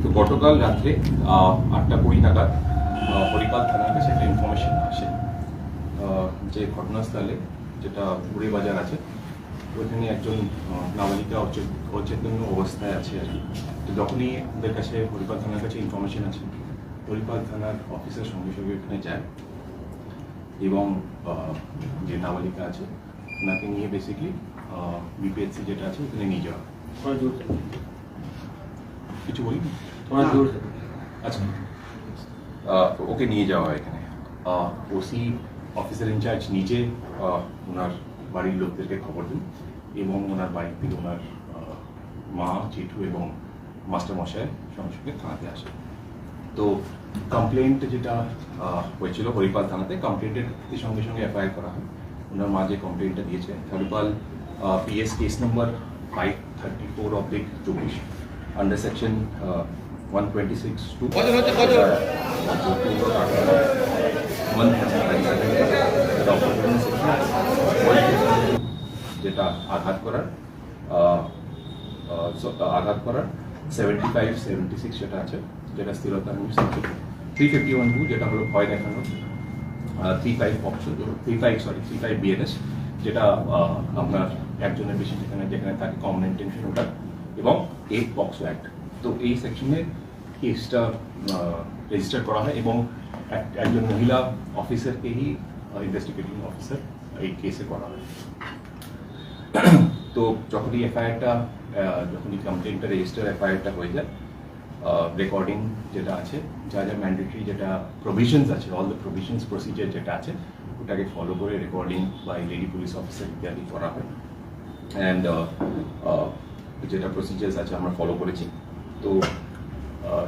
তো গতকাল রাত্রে আটটা কুড়ি নাগাদ হরিকাল থানার কাছে একটা ইনফরমেশন আসে যে ঘটনাস্থলে যেটা ঘুরে বাজার আছে, ওইখানে একজন নাবালিকা অচেতন্য অবস্থায় আছে আর কি। তো যখনই ওদের কাছে, হরিপাল থানার কাছে ইনফরমেশন আছে হরিপাল থানার অফিসের সঙ্গে সঙ্গে ওখানে যায় এবং যে নাবালিকা আছে, ওনাকে নিয়ে বেসিকলি বিপিএসসি যেটা আছে, ওখানে নিয়ে যাওয়া কিছু বলি? তোমার দূর আচ্ছা। ওকে নিয়ে যাওয়া হয় এখানে ওসি অফিসার ইনচার্জ নিজে ওনার বাড়ির লোকদেরকে খবর দেন এবং ওনার বাইক থেকে ওনার মা জেঠু এবং মাস্টার মশাই সঙ্গে সঙ্গে থানাতে আসে তো কমপ্লেন্ট যেটা হয়েছিল হরিপাল থানাতে কমপ্লেন্টের সঙ্গে সঙ্গে এফআইআর করা হয়। ওনার মা যে কমপ্লেনটা দিয়েছে Haripal PS case number five thirty four oblique চব্বিশ। Under section one twenty six two যেটা আঘাত করার আঘাত করার সেভেন্টি ফাইভ সেভেন্টি সিক্স যেটা আছে যেটা স্থিরতা থ্রি ফিফটি ওয়ান টু যেটা হলো ভয় দেখানো three five option three five sorry three five BNS যেটা আপনার একজনের বেশি যেখানে যেখানে থাকে কমন ইন্টেনশন ওটা এবং এইট পক্সো অ্যাক্ট তো এই সেকশনে কেসটা রেজিস্টার করা হয় এবং এক- একজন মহিলা অফিসারকেই ইনভেস্টিগেটিং অফিসার এই কেসে করা হয়। তো যখনই এফআইআরটা যখনই কমপ্লেনটা রেজিস্টার এফআইআরটা হয়ে যায় রেকর্ডিং যেটা আছে, যা যা ম্যান্ডেটরি যেটা প্রভিশনস আছে অল দ্য প্রভিশনস প্রসিজার যেটা আছে, ওটাকে ফলো করে recording by lady police officer ইত্যাদি করা হয়। অ্যান্ড যেটা প্রসিজার্স আছে আমরা ফলো করেছি। তো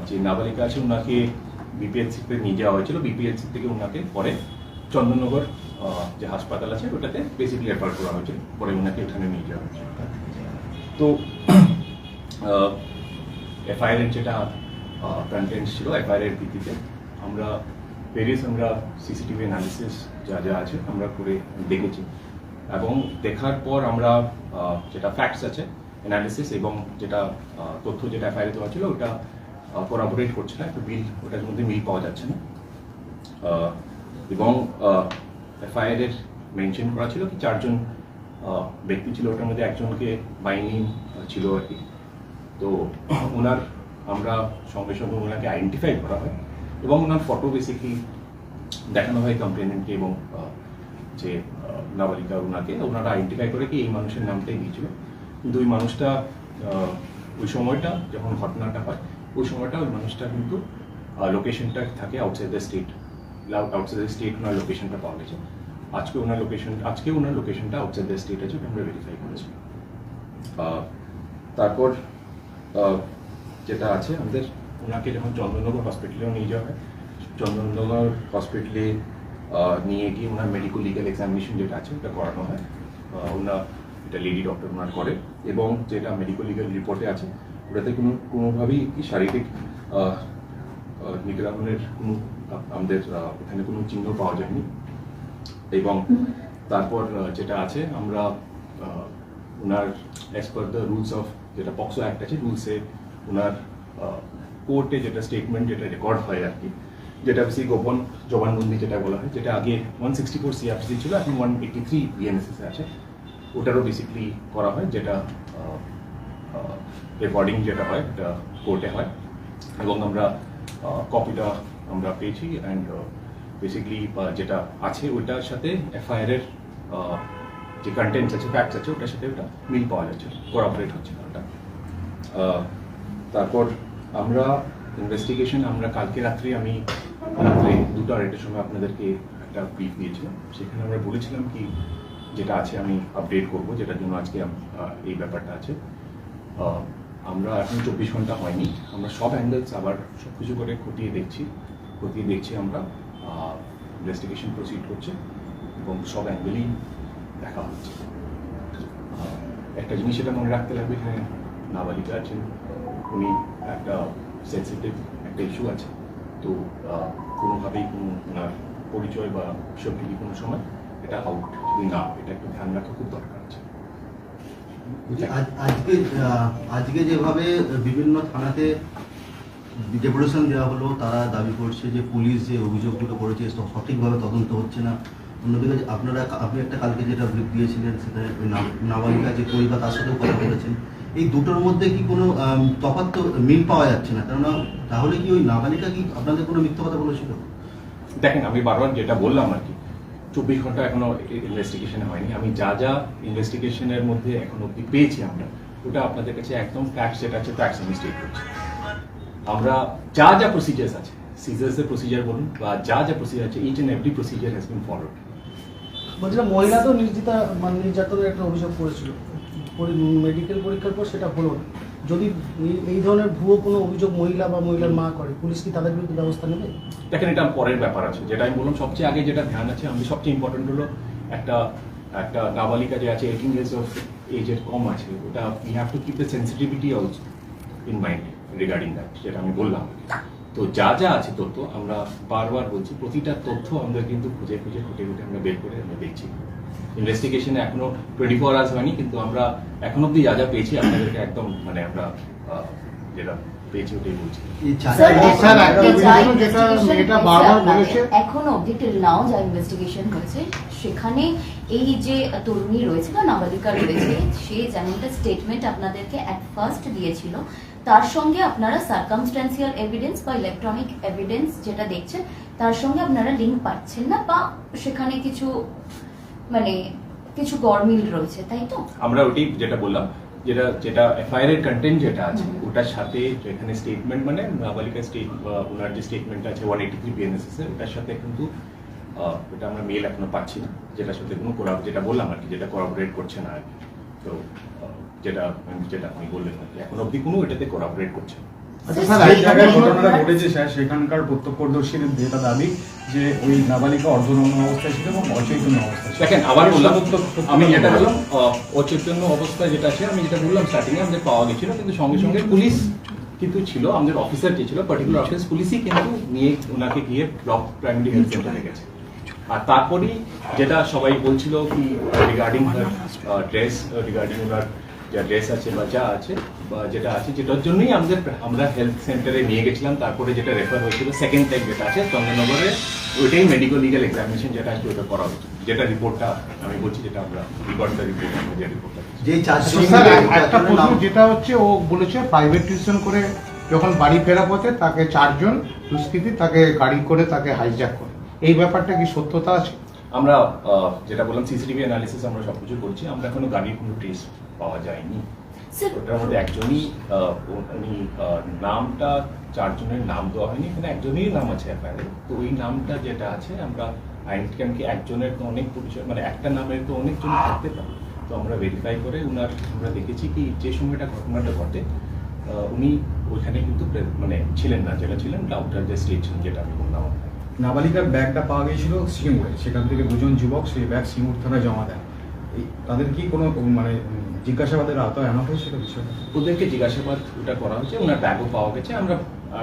যে নাবালিকা আছে ওনাকে বিপিএলসিতে নিয়ে যাওয়া হয়েছিল। বিপিএলসি থেকে ওনাকে পরে চন্দননগর যে হাসপাতাল আছে ওটাতে বেসিকলি রেফার করা হয়েছিল। পরে ওনাকে ওখানে নিয়ে যাওয়া হয়েছিল। তো এফআইআর যেটা কন্টেন্ট ছিল এফআইআর ভিত্তিতে আমরা ভেরিয়াস আমরা সিসিটিভি অ্যানালিসিস যা যা আছে আমরা করে দেখেছি। এবং দেখার পর আমরা যেটা ফ্যাক্টস আছে অ্যানালিসিস এবং যেটা তথ্য যেটা এফআইআর দেওয়া ছিল, ওটা কোরাবোরেট করছে না, একটু মিল ওটার মধ্যে মিল পাওয়া যাচ্ছে না। এবং এফআইআর এর মেনশন করা ছিল কি চারজন ব্যক্তি ছিল, ওটার মধ্যে একজনকে বাইনি ছিল আর কি। তো ওনার, আমরা সঙ্গে সঙ্গে ওনাকে আইডেন্টিফাই করা হয় এবং ওনার ফটো বেসিকলি দেখানো হয় কমপ্লেনেন্টকে এবং যে নাবালিকা ওনাকে, ওনারা আইডেন্টিফাই করে কি এই মানুষের নামটাই দিয়েছিল। কিন্তু ওই মানুষটা ওই সময়টা যখন ঘটনাটা হয়, ওই সময়টা ওই মানুষটা কিন্তু লোকেশনটা থাকে outside the state outside the state ওনার লোকেশনটা পাওয়া গেছে। আজকে ওনার লোকেশন আজকে ওনার লোকেশনটা আউটসাইড দ্য স্টেট আছে আমরা ভেরিফাই করেছি। তারপর যেটা আছে, আমাদের ওনাকে যখন চন্দননগর হসপিটালেও নিয়ে যাওয়া হয়, চন্দননগর হসপিটালে নিয়ে গিয়ে ওনার মেডিকেল লিগাল এক্সামিনেশন যেটা আছে, ওটা করানো হয়। ওনার এটা লেডি ডক্টর ওনার করে এবং যেটা মেডিকেল লিগাল রিপোর্টে আছে ওটাতে কোনো কোনোভাবেই কি শারীরিক আহ, কোনো আমাদের এখানে কোনো চিহ্ন পাওয়া যায়নি। এবং তারপর যেটা আছে আমরা ওনার as per the rules of যেটা পক্সো অ্যাক্ট আছে রুলসে ওনার কোর্টে যেটা স্টেটমেন্ট যেটা রেকর্ড হয় আর কি যেটা বেশি গোপন জবানবন্দি যেটা বলা হয় যেটা আগে ওয়ান সিক্সটি ফোর সিআরসি ছিল এখন ওয়ান এইটি থ্রি বিএনএসএস আছে। ওটারও বেসিকলি করা হয় যেটা রেকর্ডিং যেটা হয়, এটা কোর্টে হয়। এবং আমরা কপিটা আমরা পেয়েছি অ্যান্ড বেসিকলি যেটা আছে ওইটার সাথে এফআইআর এর যে কন্টেন্টস আছে ফ্যাক্টস আছে, ওটার সাথে ওটা মিল পাওয়া যাচ্ছে কোরাবরেট হচ্ছে না ওটা তারপর আমরা ইনভেস্টিগেশন আমরা কালকে রাত্রে আমি, রাত্রে দুটো আড়াইটার সময় আপনাদেরকে একটা ব্রিফ দিয়েছিলাম। সেখানে আমরা বলেছিলাম কি যেটা আছে আমি আপডেট করব, যেটার জন্য আজকে এই ব্যাপারটা আছে। আমরা এখন চব্বিশ ঘণ্টা হয়নি, আমরা সব অ্যাঙ্গেলস আবার সব কিছু করে খতিয়ে দেখছি। খতিয়ে দেখছি আমরা ইনভেস্টিগেশন প্রসিড করছে এবং সব অ্যাঙ্গেলই দেখা হচ্ছে। একটা জিনিস এটা মনে রাখতে লাগবে, এখানে নাবালিকা আছেন, উনি একটা সেন্সিটিভ একটা ইস্যু আছে। তো কোনোভাবেই কোনো ওনার পরিচয় বা সব কোনো সময় এটা আউট না এটা একটু ধ্যান রাখা খুব দরকার আছে। আজকে আজকে যেভাবে বিভিন্ন থানাতে ডেপুটেশন দেওয়া হলো তারা দাবি করছে যে পুলিশ যে অভিযোগগুলো করেছে সঠিকভাবে তদন্ত হচ্ছে না। অন্যদিকে আপনারা আপনি একটা কালকে যেটা ব্রিফ দিয়েছিলেন সেটা ওই নাবালিকা যে পরিবার তার সাথেও কথা বলেছেন। এই দুটোর মধ্যে কি কোনো তফাৎ তো মিল পাওয়া যাচ্ছে না। কেননা তাহলে কি ওই নাবালিকা কি আপনাদের কোনো মিথ্যা কথা বলেছিল? দেখেন আমি বারবার যেটা বললাম আর কি চব্বিশ ঘণ্টা এখনও ইনভেস্টিগেশন হয়নি। আমি যা যা ইনভেস্টিগেশনের মধ্যে এখনও অব্দি পেয়েছি আমরা, ওটা আপনাদের কাছে একদম ফ্যাক্ট যেটা আছে ফ্যাক্টস আমি স্টেট করছি। আমরা যা যা প্রসিজার্স আছে সিজার্সের প্রসিজার বলুন, বা যা যা প্রসিজার আছে each and every procedure has been followed বলছিলাম, মহিলা তো নির্যাতা মানে নির্যাতনের একটা অভিযোগ করেছিল। মেডিকেল পরীক্ষার পর সেটা হলো না। যদি এই- ধরনের ভুয়ো কোনো অভিযোগ মহিলা বা মহিলার মা করে, পুলিশ কি তাদের বিরুদ্ধে ব্যবস্থা নেবে? দেখেন, এটা পরের ব্যাপার আছে। যেটা আমি বললাম, সবচেয়ে আগে যেটা ধ্যান আছে, আমি সবচেয়ে ইম্পর্টেন্ট হলো একটা একটা নাবালিকা যে আছে এইটিন ইয়ার্স অফ এজের কম আছে, ওটা we have to keep the sensitivity also in mind regarding that যেটা আমি বললাম। তো যা যা আছে তথ্য আমরা বারবার বলছি, প্রতিটা তথ্য আমরা কিন্তু খুঁজে খুঁজে খুঁটে খুঁটে আমরা বের করে আমরা দেখছি। ইনভেস্টিগেশনে এখনও টোয়েন্টি ফোর আওয়ার্স হয়নি কিন্তু আমরা এখন অব্দি যা যা পেয়েছি আপনাদেরকে একদম মানে আমরা যেটা পেয়েছি ওটাই বলছি। এখনও টিল নাও যা ইনভেস্টিগেশন হয়েছে সেখানে এই যে তরুণী রয়েছে বা নাবালিকা রয়েছে সে যেমনটা স্টেটমেন্ট আপনাদেরকে অ্যাট ফার্স্ট দিয়েছিল তার সঙ্গে আপনারা সার্কামস্ট্যান্সিয়াল এভিডেন্স বা ইলেকট্রনিক এভিডেন্স যেটা দেখছেন তার সঙ্গে আপনারা লিঙ্ক পাচ্ছেন না বা সেখানে কিছু মানে কিছু গরমিল রয়েছে তাই তো? আমরা ওটি যেটা বললাম যেটা যেটা এফআইআর এর কন্টেন্ট যেটা আছে ওটার সাথে এখানে স্টেটমেন্ট মানে নাবালিকা স্টেট ওনার যে স্টেটমেন্ট আছে ওয়ান এইটি থ্রি বিএনএসএস এর ওটার সাথে কিন্তু আমরা মেল এখনও পাচ্ছি না যেটার সাথে কোনো করা- যেটা বললাম আর কি যেটা কোরাবরেট করছে না আর কি। তো যেটা যেটা আপনি বললেন আর কি এখন অব্দি কোনো এটাতে কোরাবরেট করছে না। আচ্ছা স্যার, এই জায়গায় ঘটনাটা ঘটেছে স্যার সেখানকার প্রত্যক্ষদর্শীদের যেটা দাবি যে ওই নাবালিকা অর্ধনগ্ন অবস্থায় ছিল এবং অচৈতন্য অবস্থায় দেখেন আবার বললাম আমি যেটা বললাম আহ, অচৈতন্য অবস্থায় যেটা আছে আমি যেটা বললাম স্টার্টিং এ আমাদের পাওয়া গেছিল কিন্তু সঙ্গে সঙ্গে পুলিশ কিন্তু ছিল আমাদের অফিসার যে ছিল পার্টিকুলার অফিস পুলিশই কিন্তু নিয়ে ওনাকে গিয়ে ব্লক প্রাইমারি হেলথ সেন্টারে গেছে। আর তারপরেই যেটা সবাই বলছিল কি রিগার্ডিং ড্রেস রিগার্ডিং ওনার যা ড্রেস আছে বা যা আছে বা যেটা আছে যেটার জন্যই আমাদের আমরা হেলথ সেন্টারে নিয়ে গেছিলাম। তারপরে যেটা রেফার হয়েছিল সেকেন্ড টাইম যেটা আছে চন্দ্রনগরে ওইটাই মেডিকেল লিগাল এক্সামিনেশন যেটা আছে ওটা করা হয়েছে। যেটা রিপোর্টটা আমি বলছি যেটা আমরা রিপোর্ট রিপোর্ট আমরা যে রিপোর্টটা যে একটা প্রশ্ন যেটা হচ্ছে ও বলেছে প্রাইভেট টিউশন করে যখন বাড়ি ফেরা পথে তাকে চারজন দুষ্কৃতী তাকে গাড়ি করে তাকে হাইজ্যাক করে। এই ব্যাপারটা কি সত্যতা আছে? আমরা আহ, যেটা বললাম সিসিটিভি অ্যানালিসিস আমরা সবকিছু করছি। আমরা এখনও গাড়ির কোনো ট্রেস পাওয়া যায়নি। ওটার মধ্যে একজনই উনি নামটা চারজনের নাম দেওয়া হয়নি এখানে একজনই নাম আছে এফআইআর তো ওই নামটা যেটা আছে আমরা আইনকে একজনের তো অনেক পরিচয় মানে একটা নামের তো অনেকজন থাকতে পারে। তো আমরা ভেরিফাই করে উনার আমরা দেখেছি কি যে সময়টা ঘটনাটা ঘটে উনি ওইখানে কিন্তু মানে ছিলেন না যেটা ছিলেন আউটার যে স্টেশন যেটা আমি বললাম নাবালিকার ব্যাগটা পাওয়া গিয়েছিল সিঙ্গুরে সেখান থেকে দুজন যুবক সেই ব্যাগ সিঙ্গুর থানায় জমা দেন। এই তাদের কি কোনো মানে জিজ্ঞাসাবাদের আওতায় আনা হয়েছিল বিষয় ওদেরকে জিজ্ঞাসাবাদ ওটা করা হয়েছে ওনার ব্যাগও পাওয়া গেছে আমরা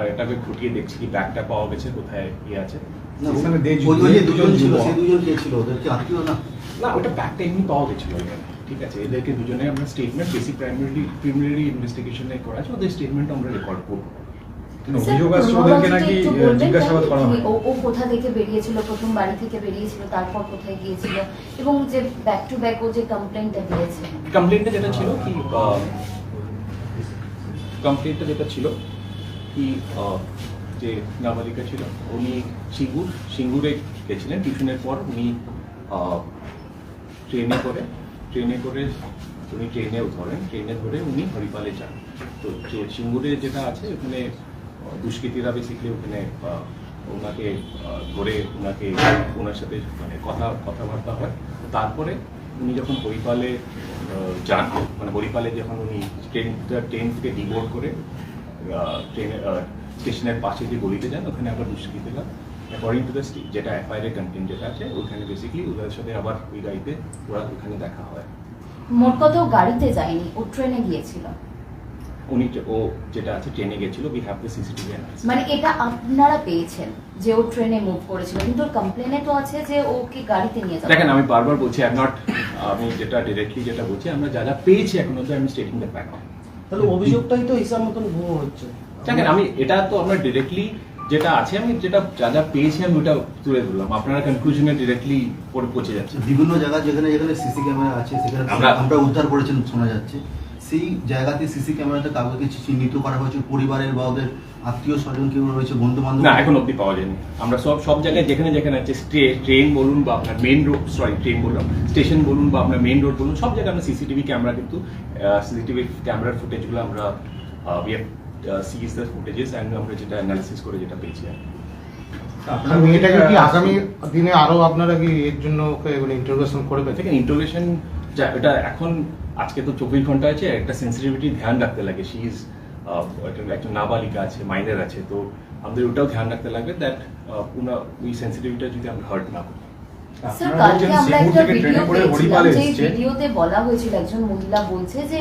এটাকে খুঁটিয়ে দেখছি কি ব্যাগটা পাওয়া গেছে কোথায় কি আছে। না, ওটা ব্যাগটা এমনি পাওয়া গেছিল ঠিক আছে এদেরকে দুজনে আমরা স্টেটমেন্ট বেসিক প্রাইমারি প্রিমিনারি ইনভেস্টিগেশনে করা আছে ওদের স্টেটমেন্ট আমরা রেকর্ড করব। অভিযোগ আসছে ওদেরকে নাকি জিজ্ঞাসাবাদ করা হয়? ও ও কোথা থেকে বেরিয়েছিল প্রথম বাড়ি থেকে বেরিয়েছিল তারপর কোথায় গিয়েছিল এবং যে ব্যাক টু ব্যাক ও যে কমপ্লেনটা দিয়েছে। কমপ্লেনটা যেটা ছিল কি যেটা ছিল কি যে নাবালিকা ছিল উনি সিঙ্গুর সিঙ্গুরে গেছিলেন টিউশনের পর উনি ট্রেনে করে ট্রেনে করে উনি ট্রেনেও ধরেন ট্রেনে ধরে উনি হরিপালে যান। তো সিঙ্গুরে যেটা আছে ওখানে দুষ্কৃতীরা বেসিক্যালি ওখানে ওনাকে ধরে ওনাকে, ওনার সাথে মানে কথা, কথাবার্তা হয়। তারপরে উনি যখন হরিপালে যান মানে হরিপালে যখন উনি ট্রেন ট্রেন থেকে ডিবোর্ড করে ট্রেনে স্টেশনের পাশে যে গলিতে যান, ওখানে আবার দুষ্কৃতীরা অ্যাকর্ডিং টু দ্য যেটা এফআইআর এর কন্টেন্ট যেটা আছে, ওখানে বেসিক্যালি ওদের সাথে আবার ওই গাড়িতে ওরা ওখানে দেখা হয়। মোট কথা গাড়িতে যায়নি? ও ট্রেনে গিয়েছিল। উনি ও যেটা আছে ট্রেনে গেছিল উই হ্যাভ দ্য সিসিটিভি মানে এটা আপনারা পেয়েছেন যে ও ট্রেনে মুভ করেছিল কিন্তু ওর কমপ্লেনে তো আছে যে ওকে গাড়িতে নিয়ে যাবে। দেখেন আমি বারবার বলছি আই নট আমি যেটা ডিরেক্টলি যেটা বলছি আমরা যা যা পেয়েছি এখন অব্দি আমি স্টেটিং দ্য ফ্যাক্ট তাহলে অভিযোগটাই তো হিসাব মতন ভুয়ো হচ্ছে। দেখেন আমি এটা তো আমরা ডিরেক্টলি যেটা আছে আমি যেটা যা যা পেয়েছি আমি ওটা তুলে ধরলাম। আপনারা কনক্লুশনে ডিরেক্টলি পরে পৌঁছে যাচ্ছে। বিভিন্ন জায়গা যেখানে যেখানে সিসি ক্যামেরা আছে সেখানে আমরা- আমরা উদ্ধার করেছেন শোনা যাচ্ছে। সেই জায়গাতে সিসি ক্যামেরাতে কাউকে চিহ্নিত করা হয়েছে? পরিবারের বা ওদের আত্মীয় স্বজন কেউ রয়েছে? বন্ধু বান্ধব না এখন অব্দি পাওয়া যায়নি। আমরা সব সব জায়গায় যেখানে যেখানে আছে ট্রেন বলুন বা আপনার মেইন রোড সরি ট্রেন বললাম স্টেশন বলুন বা আপনার মেইন রোড বলুন সব জায়গায় আমরা সিসিটিভি ক্যামেরা কিন্তু সিসিটিভি ক্যামেরার ফুটেজগুলো আমরা we have seize the footages and আমরা যেটা অ্যানালিসিস করে যেটা পেয়েছি আর কি। মেয়েটাকে কি আগামী দিনে আরও আপনারা কি এর জন্য ওকে ইন্টারোগেশন করবেন? দেখেন ইন্টোলেশন এটা এখন আজকে তো চব্বিশ ঘণ্টা আছে একটা সেন্সিটিভিটি ধ্যান রাখতে লাগে। শি ইজ একজন নাবালিকা আছে মাইনার আছে তো আমাদের ওটাও ধ্যান রাখতে লাগবে দ্যাট ওই সেন্সিটিভিটা যদি আমরা হার্ট না করি। স্যার কালকে আমরা একটা ভিডিও ট্রেনে করে পেয়েছিলাম হরিপালে যে ভিডিওতে বলা হয়েছিল একজন মহিলা বলছে যে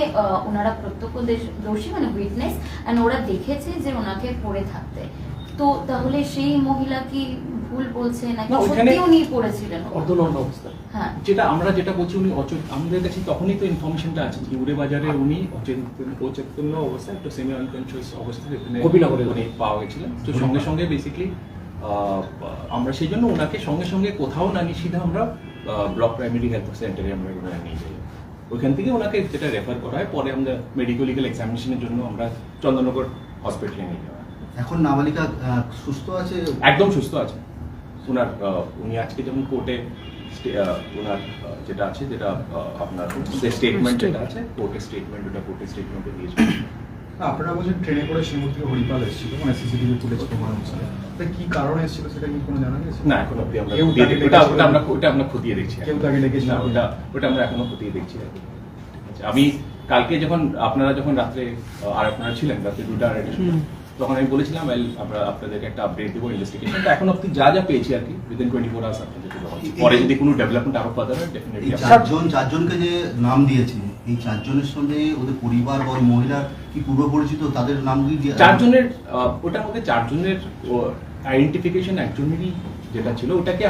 ওনারা প্রত্যক্ষদর্শী মানে উইটনেস এন্ড ওরা দেখেছে যে ওনাকে পড়ে থাকতে। তো তাহলে সেই মহিলা কি ভুল বলছে নাকি? সত্যি উনি পড়েছিলেন। অর্ধনগ্ন অবস্থা। হ্যাঁ। যেটা আমরা যেটা বলছি উনি অচেত আমাদের কাছে তখনই তো ইনফরমেশনটা আছে যে উড়ে বাজারে উনি অচেতন অচেতন্য অবস্থায় একটা সেমি আনকনসিয়াস অবস্থায় এখানে গোপীনগরে। উনি পাওয়া গেছিলেন। তো সঙ্গে সঙ্গে বেসিক্যালি আমরা সেই জন্য ওনাকে সঙ্গে সঙ্গে কোথাও না নিয়ে সিধা আমরা ব্লক প্রাইমারি হেলথ সেন্টারে আমরা ওনাকে নিয়ে যাই। ওইখান থেকে ওনাকে যেটা রেফার করা হয় পরে আমরা মেডিকেল এক্সামিনেশনের জন্য আমরা চন্দননগর হসপিটালে নিয়ে যাওয়া হয়। এখন নাবালিকা সুস্থ আছে? একদম সুস্থ আছে। ওনার আহ, উনি আজকে যেমন কোর্টে ওনার যেটা আছে যেটা আপনার স্টেটমেন্ট যেটা আছে কোর্টের স্টেটমেন্ট ওটা কোর্টের স্টেটমেন্টে দিয়েছে। আপনারা বলছেন ট্রেনে করে সিঙ্গুর থেকে হরিপাল এসেছিল মানে সিসিটিভি ফুটেজ প্রমাণ হচ্ছিল তা কি কারণে এসেছিল সেটা কি কোনো জানা গেছে? না এখন অব্দি আমরা কেউ তাকে ওটা ওটা আমরা ওটা আমরা খতিয়ে দেখছি কেউ তাকে ডেকেছিল? না, ওটা ওটা আমরা এখনও খতিয়ে দেখছি আর কি। ঠিক আমি কালকে যখন আপনারা যখন রাত্রে আর আপনারা ছিলেন রাত্রে দুটা আড়াইটার সময় তখন আমি বলেছিলাম "Well, আমরা আপনাদেরকে একটা আপডেট দেবো ইনভেস্টিগেশন এখন অব্দি যা যা পেয়েছি আর কি উইদিন টোয়েন্টি ফোর আওয়ার্স আপনাদেরকে হবে। পরে যদি কোনো ডেভেলপমেন্ট আরও হয় এই ডেফিনেটলি চারজন চারজনকে যে নাম দিয়েছে এই চারজনের সঙ্গে ওদের পরিবার বা ওই মহিলার কি পূর্ব পরিচিত তাদের নামগুলি দিয়ে- চারজনের ওটার মধ্যে চারজনের আইডেন্টিফিকেশন একজনেরই যেটা ছিল ওটাকে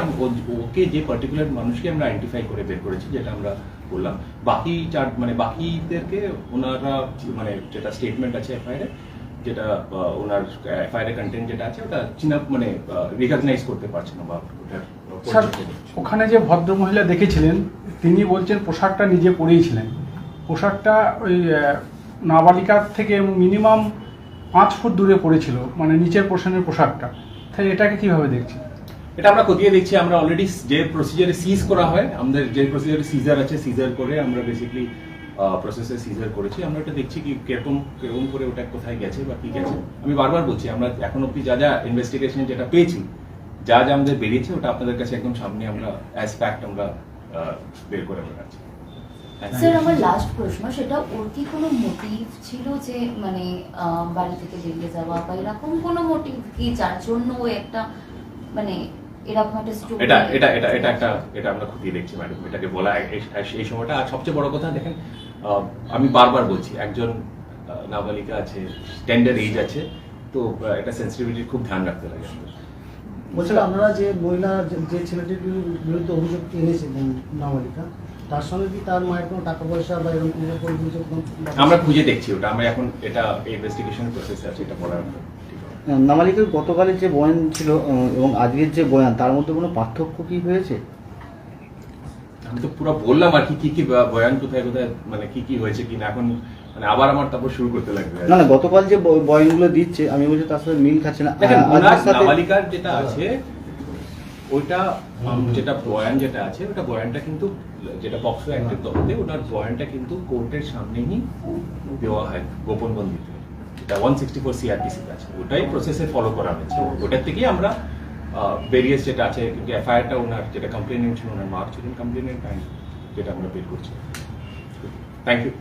ওকে যে পার্টিকুলার মানুষকে আমরা আইডেন্টিফাই করে বের করেছি যেটা আমরা বললাম বাকি চার মানে বাকিদেরকে ওনারা মানে যেটা স্টেটমেন্ট আছে এফআইআর যেটা ওনার এফআইআর কন্টেন্ট যেটা আছে ওটা চিনা মানে রিকগনাইজ করতে পারছে না বা ওটার ওখানে যে ভদ্রমহিলা দেখেছিলেন তিনি বলছেন পোশাকটা নিজে পরেইছিলেন পোশাকটা ওই নাবালিকার থেকে মিনিমাম পাঁচ ফুট দূরে পড়েছিল মানে নিচের পোর্শনের পোশাকটা। তাই এটাকে কীভাবে দেখছেন? এটা আমরা খতিয়ে দেখছি আমরা অলরেডি যে প্রসিজারে সিজ করা হয় আমাদের যে প্রসিজারে সিজার আছে সিজার করে আমরা বেসিক্যালি প্রসেসে সিজার করেছি। আমরা এটা দেখছি কি কীরকম কীরকম করে ওটা কোথায় গেছে বা কি গেছে। আমি বারবার বলছি আমরা এখন অব্দি যা যা ইনভেস্টিগেশন যেটা পেয়েছি যা যা আমাদের বেরিয়েছে ওটা আপনাদের কাছে একদম সামনে আমরা অ্যাজ ফ্যাক্ট আমরা বের করে বেড়াচ্ছি স্যার আমার লাস্ট প্রশ্ন সেটা ওর কি কোনো মোটিভ ছিল যে মানে বাড়ি থেকে বেরিয়ে যাওয়া বা এরকম কোনো মোটিভ কি যার জন্য ও একটা মানে এরকম একটা story- এটা এটা এটা এটা একটা এটা আমরা খতিয়ে দেখছি ম্যাডাম এটাকে বলা এই- সময়টা আর সবচেয়ে বড় কথা দেখেন আমি বারবার বলছি একজন নাবালিকা আছে টেন্ডার এজ আছে তো এটা সেন্সিটিভিটি খুব ধ্যান রাখতে লাগে বলছিলাম আপনারা যে মহিলা যে- যে ছেলেটির বিরুদ্ধে অভিযোগ এনেছিলেন নাবালিকা তার সঙ্গে কি তার মায়ের কোনো টাকা পয়সা বা এরকম কোনো অভিযোগ আমরা খুঁজে দেখছি ওটা আমরা এখন এটা ইনভেস্টিগেশন প্রসেস আছে এটা বলার নামালিকের গতকালের যে বয়ান ছিল এবং আজকের যে বয়ান তার মধ্যে কোনো পার্থক্য কি হয়েছে? আমি তো পুরো বললাম আর কি কি কি বয়ান কোথায় কোথায় মানে কি কি হয়েছে কি না এখন মানে আবার আমার তারপর শুরু করতে লাগবে না না গতকাল যে বয়ানগুলো দিচ্ছে আমি বলছি তার সাথে মিল খাচ্ছে না। নাবালিকার যেটা আছে ওইটা যেটা বয়ান যেটা আছে ওটা বয়ানটা কিন্তু যেটা পক্সো অ্যাক্টের তহতে ওটার বয়ানটা কিন্তু কোর্টের সামনেই দেওয়া হয় গোপন বন্দিতে। এটা ওয়ান সিক্সটি ফোর সিআরপিসি আছে। ওটাই প্রসেসে ফলো করা হয়েছে। ওটার থেকেই আমরা ভেরিয়াস যেটা আছে এফআইআরটা ওনার, যেটা কমপ্লেন ছিল, ওনার মার্ক ছিলেন কমপ্লেনের যেটা আমরা বের করছি। Thank you